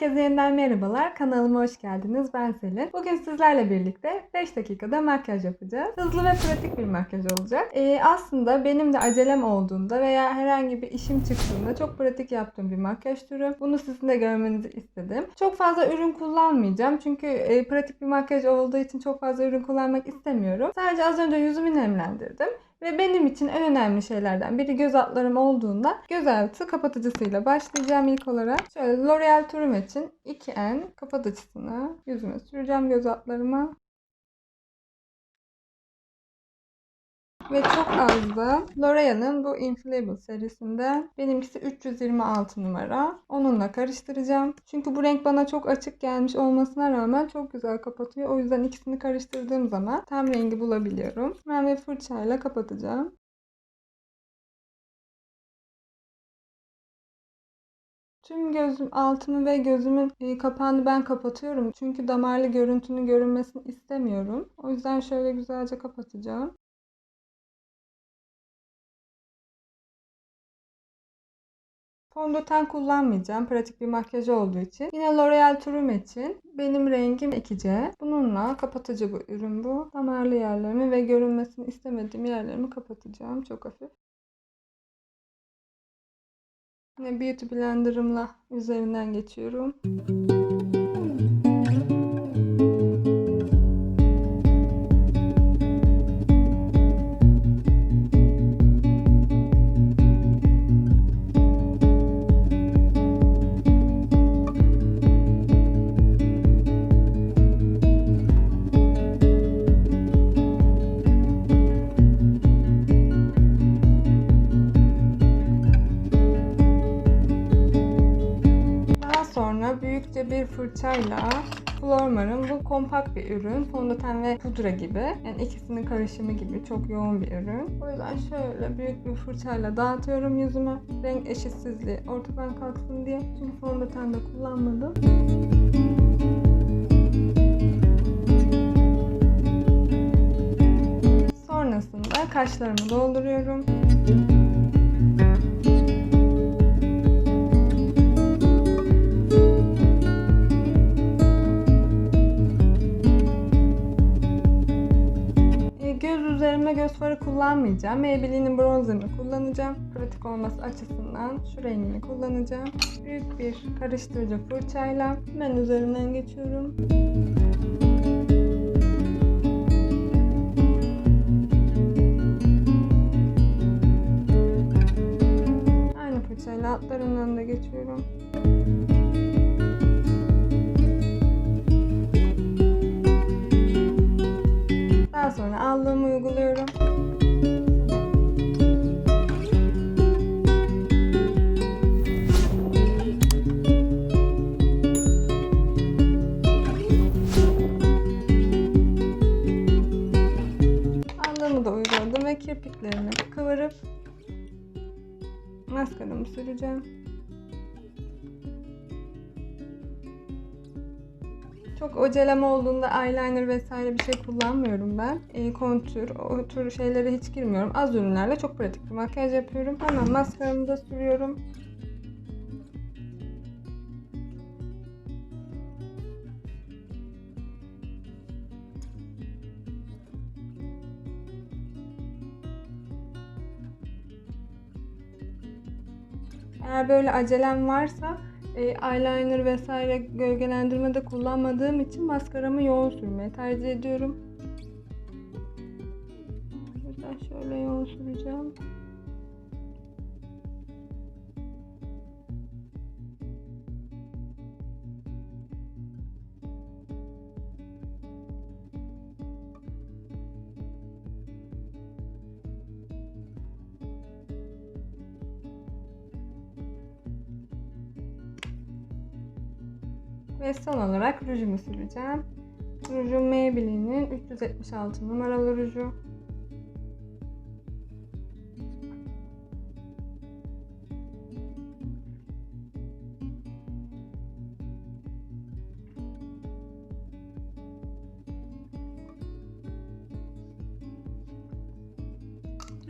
Herkese yeniden merhabalar. Kanalıma hoş geldiniz. Ben Selin. Bugün sizlerle birlikte 5 dakikada makyaj yapacağız. Hızlı ve pratik bir makyaj olacak. Ee, aslında benim de acelem olduğunda veya herhangi bir işim çıktığında çok pratik yaptığım bir makyaj türü. Bunu sizin de görmenizi istedim. Çok fazla ürün kullanmayacağım. Çünkü e, pratik bir makyaj olduğu için çok fazla ürün kullanmak istemiyorum. Sadece az önce yüzümü nemlendirdim. Ve benim için en önemli şeylerden biri göz altlarım olduğunda göz altı kapatıcısıyla başlayacağım ilk olarak. Şöyle L'Oreal Tourumet'in 2N kapatıcısını yüzüme süreceğim göz altlarıma. Ve çok az da L'Oreal'ın bu Infallible serisinden benimkisi 326 numara. Onunla karıştıracağım. Çünkü bu renk bana çok açık gelmiş olmasına rağmen çok güzel kapatıyor. O yüzden ikisini karıştırdığım zaman tam rengi bulabiliyorum. Ben bir fırçayla kapatacağım. Tüm gözüm altımı ve gözümün e, kapağını ben kapatıyorum. Çünkü damarlı görüntünün görünmesini istemiyorum. O yüzden şöyle güzelce kapatacağım. Fondöten kullanmayacağım. Pratik bir makyaj olduğu için. Yine L'Oreal Tourumet'in benim rengim 2C. Bununla kapatıcı bu ürün bu. Damarlı yerlerimi ve görünmesini istemediğim yerlerimi kapatacağım. Çok hafif. Yine Beauty Blender'ımla üzerinden geçiyorum. Daha büyükçe bir fırçayla Flormar'ın bu kompakt bir ürün. Fondöten ve pudra gibi. Yani ikisinin karışımı gibi çok yoğun bir ürün. O yüzden şöyle büyük bir fırçayla dağıtıyorum yüzüme. Renk eşitsizliği ortadan kalksın diye. Çünkü fondöten de kullanmadım. Sonrasında kaşlarımı dolduruyorum. Kullanmayacağım. Maybelline'in bronzerini kullanacağım. Pratik olması açısından şu rengini kullanacağım. Büyük bir karıştırıcı fırçayla ben üzerinden geçiyorum. Aynı fırçayla altlarından da geçiyorum. Daha sonra allığımı uyguluyorum. Kirpiklerimi kıvırıp maskaramı süreceğim. Çok acelem olduğunda eyeliner vesaire bir şey kullanmıyorum ben. E, kontür, o tür şeylere hiç girmiyorum. Az ürünlerle çok pratik bir makyaj yapıyorum. Hemen maskaramı da sürüyorum. Eğer böyle acelem varsa e, eyeliner vesaire gölgelendirme de kullanmadığım için maskaramı yoğun sürmeyi tercih ediyorum. O şöyle yoğun süreceğim. Ve son olarak rujumu süreceğim. Rujum Maybelline'in 376 numaralı ruju.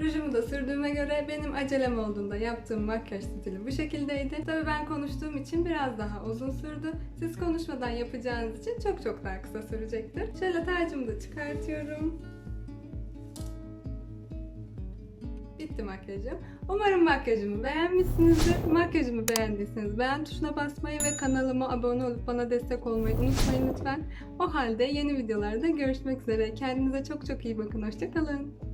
Rujumu da sürdüğüme göre benim acelem olduğunda yaptığım makyaj stili bu şekildeydi. Tabii ben konuştuğum için biraz daha uzun sürdü. Siz konuşmadan yapacağınız için çok çok daha kısa sürecektir. Şöyle tacımı da çıkartıyorum. Bitti makyajım. Umarım makyajımı beğenmişsinizdir. Makyajımı beğendiyseniz beğen tuşuna basmayı ve kanalıma abone olup bana destek olmayı unutmayın lütfen. O halde yeni videolarda görüşmek üzere. Kendinize çok çok iyi bakın. Hoşçakalın.